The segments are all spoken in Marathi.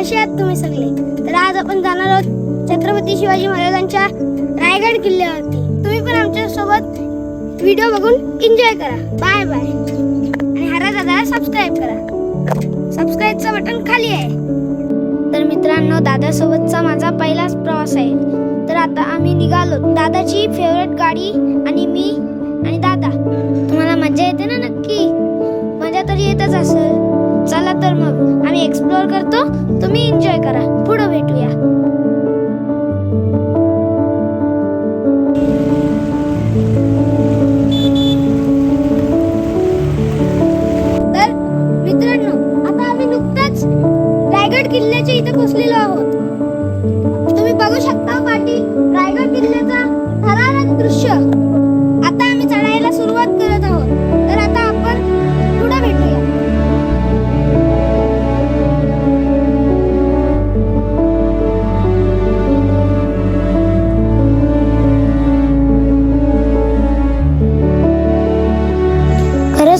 कसे आहात तुम्ही सगळे? तर आज आपण जाणार आहोत छत्रपती शिवाजी महाराजांच्या रायगड किल्ल्यावरती. तुम्ही पण आमच्यासोबत व्हिडिओ बघून एन्जॉय करा. बाय बाय आणि हरा दादाला सबस्क्राईब करा. सबस्क्राईबचं बटन खाली आहे. तर मित्रांनो दादासोबतचा माझा पहिलाच प्रवास आहे. तर आता आम्ही निघालो. दादाची फेवरेट गाडी आणि मी आणि दादा. तुम्हाला मजा येते ना नक्की? मजा तर येतच असेल. कॉल करतो तुम्ही एन्जॉय करा. पुढे भेटूया. तर मित्रांनो आता आम्ही नुकताच रायगड किल्ल्याच्या इथे पोहोचलेलो आहोत.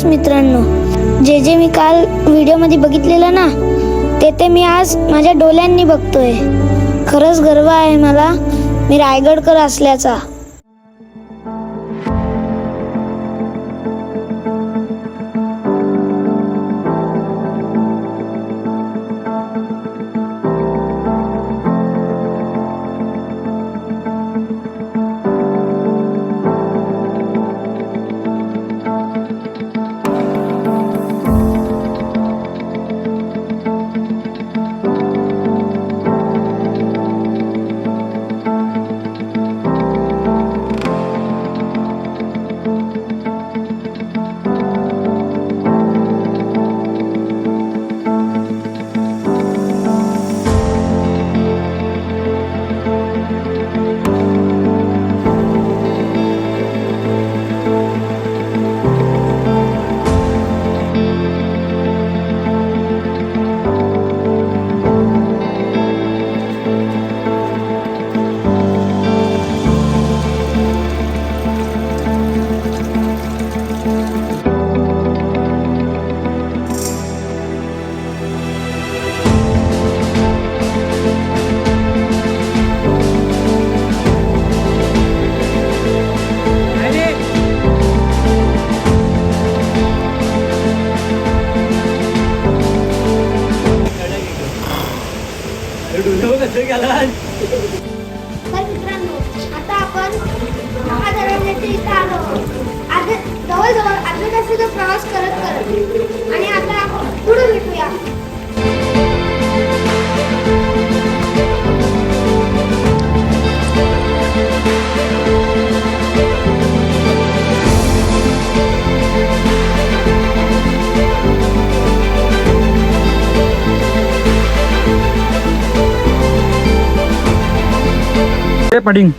खरंच मित्रांनो. जे जे मी काल व्हिडिओमध्ये बघितलेलं ना ते ते मी आज माझ्या डोळ्यांनी बघतोय. खरंच गर्व आहे मला. मी रायगडकर असल्याचा. तर पडिंग.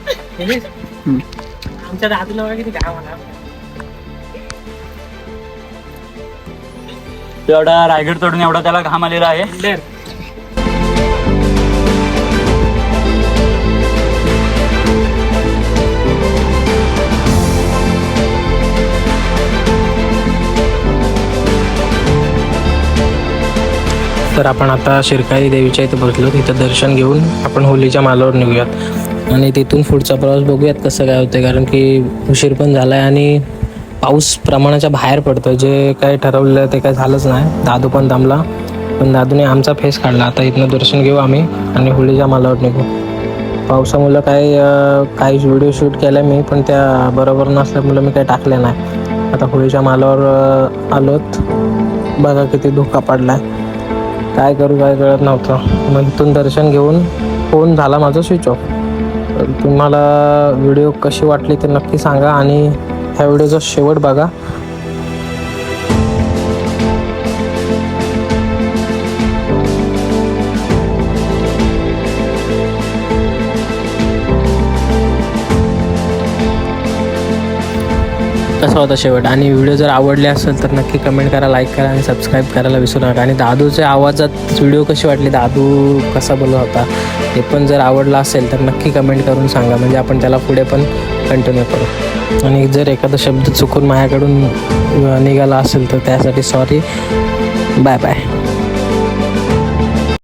आमच्या दादूला किती रायगड चढून एवढा त्याला घाम आलेला आहे. तर आपण आता शिरकाई देवीच्या इथे पोहोचलो तिथं दर्शन घेऊन आपण होलीच्या मालावर निघूयात. आणि तिथून पुढचा प्रवास बघूयात कसं काय होतं कारण की उशीर पण झाला आहे आणि पाऊस प्रमाणाच्या बाहेर पडतो जे काय ठरवलं ते काय झालंच नाही. दादू पण थांबला पण दादूने आमचा फेस काढला. आता इथनं दर्शन घेऊ आम्ही आणि होळीच्या मालावर निघू. पावसामुळं काय काही व्हिडिओ शूट केला मी पण त्या बरोबर नसल्यामुळं मी काही टाकले नाही. आता होळीच्या मालावर आलोत. बघा किती धोका पडलाय. काय करू काय कळत नव्हतं. मग तिथून दर्शन घेऊन फोन झाला माझा स्विच ऑफ. तुम्हाला व्हिडिओ कशी वाटली ते नक्की सांगा आणि ह्या व्हिडिओचा शेवट बघा. कसा होता शेवट? आणि व्हिडिओ जर आवडले असेल तर नक्की कमेंट करा लाईक करा आणि सबस्क्राईब करायला विसरू नका. आणि दादूच्या आवाजात व्हिडिओ कशी वाटली? दादू कसा बोलला होता? ते पण जर आवडला असेल तर नक्की कमेंट करून सांगा. म्हणजे आपण त्याला पुढे पण कंटिन्यू करू. आणि जर एखादा शब्द चुकून माझ्याकडून निघाला असेल तर त्यासाठी सॉरी बाय बाय